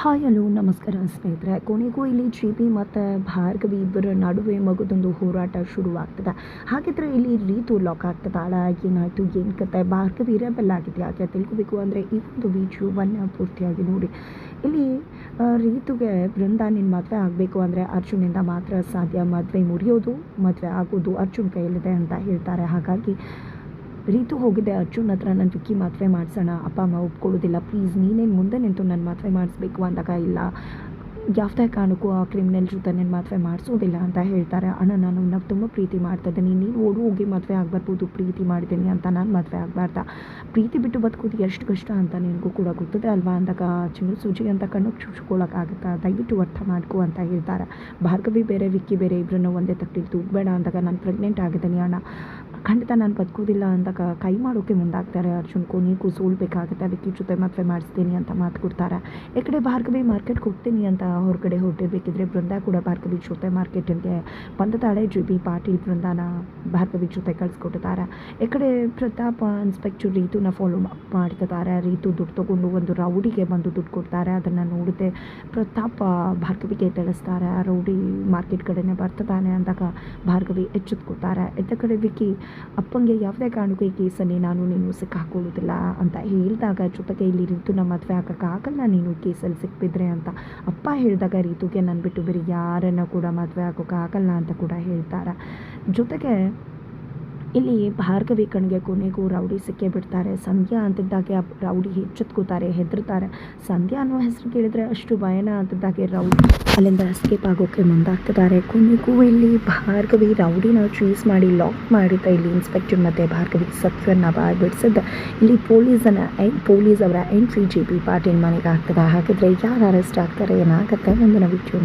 Hi, hello, ನಮಸ್ಕಾರ ಸ್ನೇಹಿತರೆ. ಕೊನೆಗೂ ಇಲ್ಲಿ ಜಿ ಬಿ ಮತ್ತು ಭಾರ್ಗವಿ ಇಬ್ಬರ ನಡುವೆ ಮಗದೊಂದು ಹೋರಾಟ ಶುರುವಾಗ್ತದೆ. ಹಾಗಿದ್ರೆ ಇಲ್ಲಿ ರೀತು ಲಾಕ್ ಆಗ್ತದಾಳ ಏನಾಯಿತು, ಏನು ಕತೆ? ಭಾರ್ಗವಿ ರೆಬೆಲ್ ಆಗಿದೆ ಯಾಕೆ ತಿಳ್ಕೊಬೇಕು ಅಂದರೆ ಈ ಒಂದು ವಿಡಿಯೋವನ್ನು ಪೂರ್ತಿಯಾಗಿ ನೋಡಿ. ಇಲ್ಲಿ ರೀತುಗೆ ಬೃಂದ ನಿನ್ನ ಮದುವೆ ಆಗಬೇಕು ಅಂದರೆ ಅರ್ಜುನಿಂದ ಮಾತ್ರ ಸಾಧ್ಯ. ಮದುವೆ ಮುರಿಯೋದು, ಮದುವೆ ಆಗೋದು ಅರ್ಜುನ್ ಕೈಯಲ್ಲಿದೆ ಅಂತ ಹೇಳ್ತಾರೆ. ಹಾಗಾಗಿ ರೀತು ಹೋಗಿದೆ ಅರ್ಜುನ್ ಹತ್ರ ನನ್ನ ವಿಕ್ಕಿ ಮದುವೆ ಮಾಡಿಸೋಣ, ಅಪ್ಪ ಅಮ್ಮ ಒಪ್ಕೊಳ್ಳೋದಿಲ್ಲ ಪ್ಲೀಸ್ ನೀನೇನು ಮುಂದೆ ನಿಂತು ನನ್ನ ಮದುವೆ ಮಾಡಿಸ್ಬೇಕು ಅಂದಾಗ ಇಲ್ಲ. ಯಾವುದೇ ಕಾರಣಕ್ಕೂ ಆ ಕ್ರಿಮಿನಲ್ ಜೊತೆ ಮದುವೆ ಮಾಡಿಸೋದಿಲ್ಲ ಅಂತ ಹೇಳ್ತಾರೆ. ಅಣ್ಣ, ನಾನು ನಾವು ತುಂಬ ಪ್ರೀತಿ ಮಾಡ್ತಾ ಇದ್ದೀನಿ. ನೀನು ಓಡು ಹೋಗಿ ಮದುವೆ ಆಗಬಾರ್ಬೋದು ಪ್ರೀತಿ ಮಾಡಿದ್ದೀನಿ ಅಂತ ನಾನು ಮದುವೆ ಆಗಬಾರ್ದ. ಪ್ರೀತಿ ಬಿಟ್ಟು ಬದುಕೋದು ಎಷ್ಟು ಕಷ್ಟ ಅಂತ ನಿನಗೂ ಕೂಡ ಗೊತ್ತದೆ ಅಲ್ವಾ? ಅಂದಾಗ ಚಿನ್ನ ಸೂಜಿ ಅಂತ ಕಣ್ಣು ಚುಚ್ಕೊಳ್ಳೋಕ್ಕಾಗುತ್ತಾ ದಯವಿಟ್ಟು ಅರ್ಥ ಮಾಡ್ಕೋ ಅಂತ ಹೇಳ್ತಾರೆ. ಭಾರ್ಗವಿ ಬೇರೆ, ವಿಕ್ಕಿ ಬೇರೆ ಇಬ್ಬರನ್ನ ಒಂದೇ ತಟ್ಟಿಗೆ ತೂಗಬೇಡ ಅಂದಾಗ ನಾನು ಪ್ರೆಗ್ನೆಂಟ್ ಆಗಿದ್ದೀನಿ ಅಣ್ಣ. ಖಂಡಿತ ನಾನು ಬದುಕೋದಿಲ್ಲ ಅಂದಾಗ ಕೈ ಮಾಡೋಕ್ಕೆ ಮುಂದಾಗ್ತಾರೆ ಅರ್ಜುನ್ ನೀಗೂ ಸೋಲ್ಬೇಕಾಗುತ್ತೆ ವಿಕ್ಕಿ ಜೊತೆ ಮದುವೆ ಮಾಡಿಸ್ತೀನಿ ಅಂತ ಮಾತು ಕೊಡ್ತಾರೆ. ಈ ಕಡೆ ಭಾರ್ಗವಿ ಮಾರ್ಕೆಟ್ಗೆ ಹೋಗ್ತೀನಿ ಅಂತ ಹೊರಗಡೆ ಹೊರಟಿರ್ಬೇಕಿದ್ರೆ ಬೃಂದ ಕೂಡ ಭಾರ್ಗವಿ ಜೊತೆ ಮಾರ್ಕೆಟಿಗೆ ಬಂದತಾಳೆ ಜಿ ಬಿ ಪಾಟೀಲ್ ಬೃಂದಾನ ಭಾರ್ಗವಿ ಜೊತೆ ಕಳಿಸ್ಕೊಟ್ಟಿದ್ದಾರೆ ಈ ಕಡೆ ಪ್ರತಾಪ್ ಇನ್ಸ್ಪೆಕ್ಟರ್ ರೀತುನ ಫಾಲೋ ಮಾಡ್ತಿದ್ದಾರೆ ರೀತು ದುಡ್ಡು ತಗೊಂಡು ಒಂದು ರೌಡಿಗೆ ಬಂದು ದುಡ್ಡು ಕೊಡ್ತಾರೆ. ಅದನ್ನು ನೋಡಿದೆ ಪ್ರತಾಪ್ ಭಾರ್ಗವಿಗೆ ತಿಳಿಸ್ತಾರೆ. ರೌಡಿ ಮಾರ್ಕೆಟ್ ಕಡೆನೇ ಬರ್ತದಾನೆ ಅಂದಾಗ ಭಾರ್ಗವಿ ಎಚ್ಚೆತ್ಕೊತಾರೆ ಇದ್ದ ಕಡೆ ವಿಕ್ಕಿ ಅಪ್ಪಂಗೆ ಯಾವುದೇ ಕಾರಣಕ್ಕೂ ಈ ಕೇಸಲ್ಲಿ ನಾನು ನೀನು ಸಿಕ್ಕಾಕೊಳ್ಳೋದಿಲ್ಲ ಅಂತ ಹೇಳಿದಾಗ ಜೊತೆಗೆ ಇಲ್ಲಿ ರೀತುನ ಮದುವೆ ಆಗೋಕ್ಕಾಗಲ್ಲ. ನೀನು ಕೇಸಲ್ಲಿ ಸಿಕ್ಬಿದ್ರೆ ಅಂತ. ಅಪ್ಪ ಹೇಳಿದಾಗ ರೀತುಗೆ ನನ್ನ ಬಿಟ್ಟು ಬೇರೆ ಯಾರನ್ನು ಕೂಡ ಮದುವೆ ಆಗೋಕ್ಕಾಗಲ್ಲ ಅಂತ ಕೂಡ ಹೇಳ್ತಾರೆ. ಜೊತೆಗೆ ಇಲ್ಲಿ ಭಾರ್ಗವಿ ಕಣ್ಗೆ ಕೊನೆಗೂ ರೌಡಿ ಸಿಕ್ಕೇ ಬಿಡ್ತಾರೆ. ಸಂಧ್ಯಾ ಅಂತಿದ್ದಾಗೆ ರೌಡಿ ಹೆಚ್ಚುತ್ಕೋತಾರೆ ಹೆದರ್ತಾರೆ ಸಂಧ್ಯಾ ಅನ್ನೋ ಹೆಸರು ಕೇಳಿದ್ರೆ ಅಷ್ಟು ಭಯನ ಅಂತಿದ್ದಾಗೆ ರೌಡಿ ಅಲ್ಲಿಂದ ಎಸ್ಕೇಪ್ ಆಗೋಕ್ಕೆ ಮುಂದಾಗ್ತಿದ್ದಾರೆ. ಕೊನೆಗೂ ಇಲ್ಲಿ ಭಾರ್ಗವಿ ರೌಡಿನ ಚೂಸ್ ಮಾಡಿ ಲಾಕ್ ಮಾಡಿದ್ದ ಇಲ್ಲಿ ಇನ್ಸ್ಪೆಕ್ಟರ್ ಮತ್ತು ಭಾರ್ಗವಿ ಸತ್ಯವನ್ನು ಬಾಯ್ ಬಿಡಿಸಿದ್ದ. ಇಲ್ಲಿ ಪೊಲೀಸನ ಪೊಲೀಸ್ ಅವರ ಎಂಟ್ರಿ ಜಿ ಪಿ ಪಾಟೀಲ್ ಮನೆಗೆ ಆಗ್ತದೆ. ಹಾಗಿದ್ರೆ ಯಾರು ಅರೆಸ್ಟ್ ಆಗ್ತಾರೆ, ಏನಾಗುತ್ತೆ ಮುಂದಿನ ವಿಚಾರ